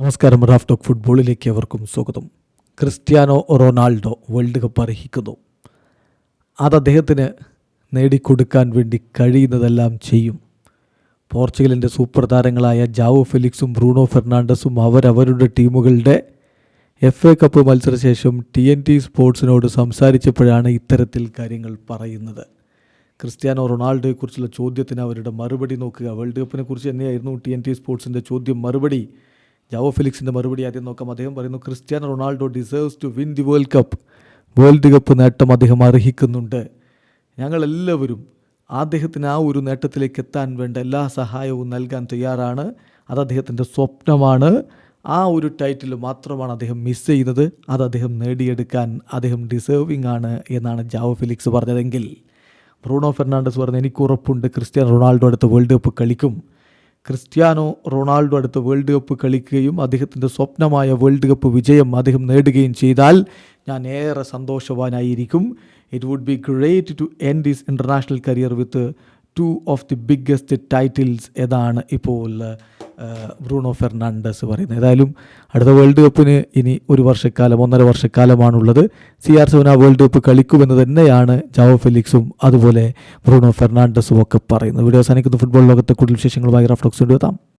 നമസ്കാരം Raf talk ഫുട്ബോളിലേക്ക് അവർക്കും സ്വാഗതം. ക്രിസ്ത്യാനോ റൊണാൾഡോ വേൾഡ് കപ്പ് അർഹിക്കുന്നു. അത് അദ്ദേഹത്തിന് നേടിക്കൊടുക്കാൻ വേണ്ടി കഴിയുന്നതെല്ലാം ചെയ്യും. പോർച്ചുഗലിന്റെ സൂപ്പർ താരങ്ങളായ ജാവോ ഫെലിക്സും ബ്രൂണോ ഫെർണാണ്ടസും അവരവരുടെ ടീമുകളുടെ എഫ് എ കപ്പ് മത്സരശേഷം ടി എൻ ടി സ്പോർട്സിനോട് സംസാരിച്ചപ്പോഴാണ് ഇത്തരത്തിൽ കാര്യങ്ങൾ പറയുന്നത്. ക്രിസ്ത്യാനോ റൊണാൾഡോയെക്കുറിച്ചുള്ള ചോദ്യത്തിന് അവരുടെ മറുപടി നോക്കുക. വേൾഡ് കപ്പിനെ കുറിച്ച് തന്നെയായിരുന്നു ടി എൻ ടി സ്പോർട്സിന്റെ ചോദ്യം? മറുപടി ജാവോ ഫിലിക്സിന്റെ മറുപടി ആദ്യം നോക്കാം. അദ്ദേഹം പറയുന്നു Cristiano Ronaldo deserves to win the world cup world cup നേട്ടം അദ്ദേഹം അർഹിക്കുന്നുണ്ട്. ഞങ്ങളെല്ലാവരും അദ്ദേഹത്തിന് ആ ഒരു നേട്ടത്തിലേക്ക് എത്താൻ വേണ്ട എല്ലാ സഹായവും നൽകാൻ തയ്യാറാണ്. അത് അദ്ദേഹത്തിന്റെ സ്വപ്നമാണ്. ആ ഒരു ടൈറ്റിൽ മാത്രമാണ് അദ്ദേഹം മിസ് ചെയ്യുന്നത്. അത് അദ്ദേഹം നേടിയെടുക്കാൻ അദ്ദേഹം ഡിസേർവിംഗ് ആണ് എന്നാണ് ജാവോ ഫിലിക്സ് പറഞ്ഞതെങ്കിൽ. ബ്രൂണോ ഫെർണാണ്ടസ് പറഞ്ഞ എനിക്ക് ഉറപ്പുണ്ട് ക്രിസ്ത്യാനോ റൊണാൾഡോ അടുത്ത വേൾഡ് കപ്പ് കളിക്കും. ക്രിസ്ത്യാനോ റൊണാൾഡോ അടുത്ത വേൾഡ് കപ്പ് കളിക്കുകയും അദ്ദേഹത്തിന്റെ സ്വപ്നമായ വേൾഡ് കപ്പ് വിജയം അദ്ദേഹം നേടുകയും ചെയ്താൽ ഞാൻ ഏറെ സന്തോഷവാനായിരിക്കും. It would be great to end this international career with two of the biggest titles ഏതാണ് ഇപ്പോൾ ബ്രൂണോ ഫെർണാണ്ടസ് പറയുന്നത്. ഏതായാലും അടുത്ത വേൾഡ് കപ്പിന് ഇനി ഒരു വർഷക്കാലം ഒന്നര വർഷക്കാലമാണുള്ളത്. സി ആർ സെവൻ ആ വേൾഡ് കപ്പ് കളിക്കുമെന്ന് തന്നെയാണ് ജാവോ ഫെലിക്സും അതുപോലെ ബ്രൂണോ ഫെർണാണ്ടസും ഒക്കെ പറയുന്നത്. വീഡിയോ അവസാനിക്കുന്ന. ഫുട്ബോൾ ലോകത്തെ കൂടുതൽ വിശേഷങ്ങളുമായി റഫ്ലോക്സ് കൊണ്ടുവെത്താം